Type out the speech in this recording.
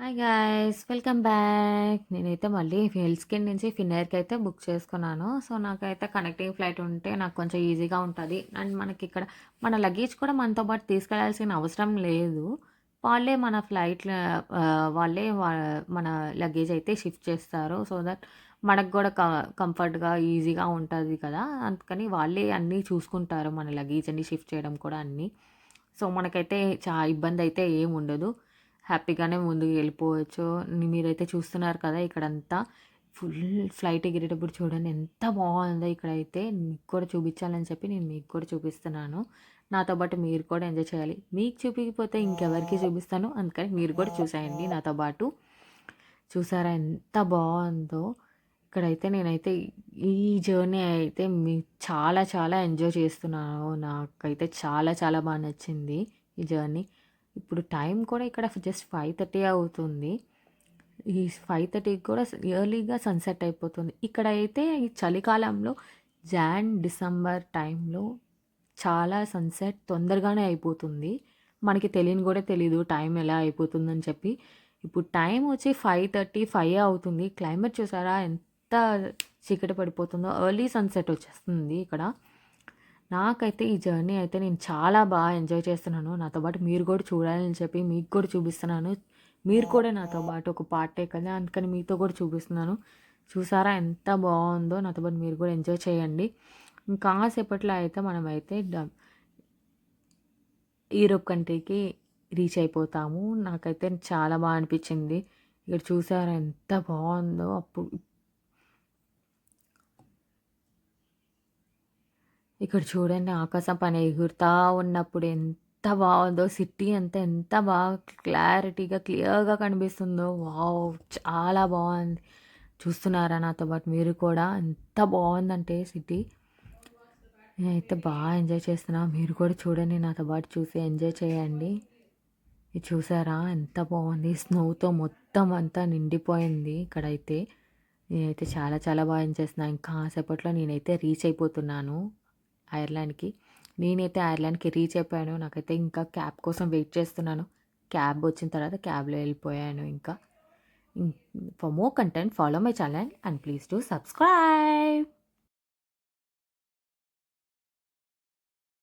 Hi guys welcome back నేనైతే మళ్ళీ హిల్స్కిన్ నుంచి ఫిన్నైర్కి అయితే బుక్ చేసుకున్నాను. సో నాకైతే కనెక్టింగ్ ఫ్లైట్ ఉంటే నాకు కొంచెం ఈజీగా ఉంటుంది. అండ్ మనకి ఇక్కడ మన లగేజ్ కూడా మనతో పాటు తీసుకెళ్ళాల్సిన అవసరం లేదు. వాళ్ళే మన ఫ్లైట్ వాళ్ళే మన లగేజ్ అయితే షిఫ్ట్ చేస్తారు. సో దట్ మనకు కూడా క కంఫర్ట్గా ఈజీగా ఉంటుంది కదా. అందుకని వాళ్ళే అన్నీ చూసుకుంటారు మన లగేజ్ అన్ని షిఫ్ట్ చేయడం కూడా అన్నీ. సో మనకైతే చా ఇబ్బంది అయితే ఏం ఉండదు. హ్యాపీగానే ముందుకు వెళ్ళిపోవచ్చు. మీరైతే చూస్తున్నారు కదా ఇక్కడంతా. ఫుల్ ఫ్లైట్ ఎగిరేటప్పుడు చూడండి ఎంత బాగుందో ఇక్కడైతే. మీకు కూడా చూపించాలని చెప్పి నేను మీకు కూడా చూపిస్తున్నాను. నాతో పాటు మీరు కూడా ఎంజాయ్ చేయాలి. మీకు చూపించకపోతే ఇంకెవరికి చూపిస్తాను. అందుకని మీరు కూడా చూసేయండి నాతో పాటు. చూసారా ఎంత బాగుందో. ఇక్కడైతే నేనైతే ఈ జర్నీ అయితే మీ చాలా చాలా ఎంజాయ్ చేస్తున్నాను. నాకైతే చాలా చాలా బాగా నచ్చింది ఈ జర్నీ. ఇప్పుడు టైం కూడా ఇక్కడ జస్ట్ ఫైవ్ థర్టీ అవుతుంది. ఈ ఫైవ్ థర్టీకి కూడా ఎర్లీగా సన్సెట్ అయిపోతుంది. ఇక్కడ అయితే ఈ చలికాలంలో జాన్ డిసెంబర్ టైంలో చాలా సన్సెట్ తొందరగానే అయిపోతుంది. మనకి తెలియని కూడా తెలీదు టైం ఎలా అయిపోతుందని చెప్పి. ఇప్పుడు టైం వచ్చి ఫైవ్ థర్టీ ఫైవ్ అవుతుంది. క్లైమేట్ చూసారా ఎంత చీకటి పడిపోతుందో ఎర్లీ సన్సెట్ వచ్చేస్తుంది ఇక్కడ. నాకైతే ఈ జర్నీ అయితే నేను చాలా బాగా ఎంజాయ్ చేస్తున్నాను. నాతో పాటు మీరు కూడా చూడాలని చెప్పి మీకు కూడా చూపిస్తున్నాను. మీరు కూడా నాతో పాటు ఒక పార్టే కదా అందుకని మీతో కూడా చూపిస్తున్నాను. చూసారా ఎంత బాగుందో నాతో పాటు మీరు కూడా ఎంజాయ్ చేయండి. ఇంకాసేపట్లో అయితే మనమైతే యూరోప్ కంట్రీకి రీచ్ అయిపోతాము. నాకైతే చాలా బాగా అనిపించింది. ఇక్కడ చూసారా ఎంత బాగుందో అప్పుడు ఇక్కడ చూడండి ఆకాశం పైన ఎగురుతా ఉన్నప్పుడు ఎంత బాగుందో సిటీ అంతా ఎంత బాగా క్లారిటీగా క్లియర్గా కనిపిస్తుందో. వావ్ చాలా బాగుంది. చూస్తున్నారా నాతో పాటు మీరు కూడా? ఎంత బాగుందంటే సిటీ. నేనైతే బాగా ఎంజాయ్ చేస్తున్నా. మీరు కూడా చూడండి నాతో పాటు చూసి ఎంజాయ్ చేయండి. ఇది చూసారా? ఎంత బాగుంది. స్నోతో మొత్తం అంతా నిండిపోయింది ఇక్కడైతే. నేనైతే చాలా చాలా బాగా ఎంజాయ్ చేస్తున్నాను ఇంకా సేపట్లో నేనైతే రీచ్ అయిపోతున్నాను. ఐర్లాండ్కి. నేనైతే ఐర్లాండ్కి రీచ్ అయిపోయాను. నాకైతే ఇంకా క్యాబ్ కోసం వెయిట్ చేస్తున్నాను. క్యాబ్ వచ్చిన తర్వాత క్యాబ్లో వెళ్ళిపోయాను ఇంకా. For more content follow my channel and please to subscribe.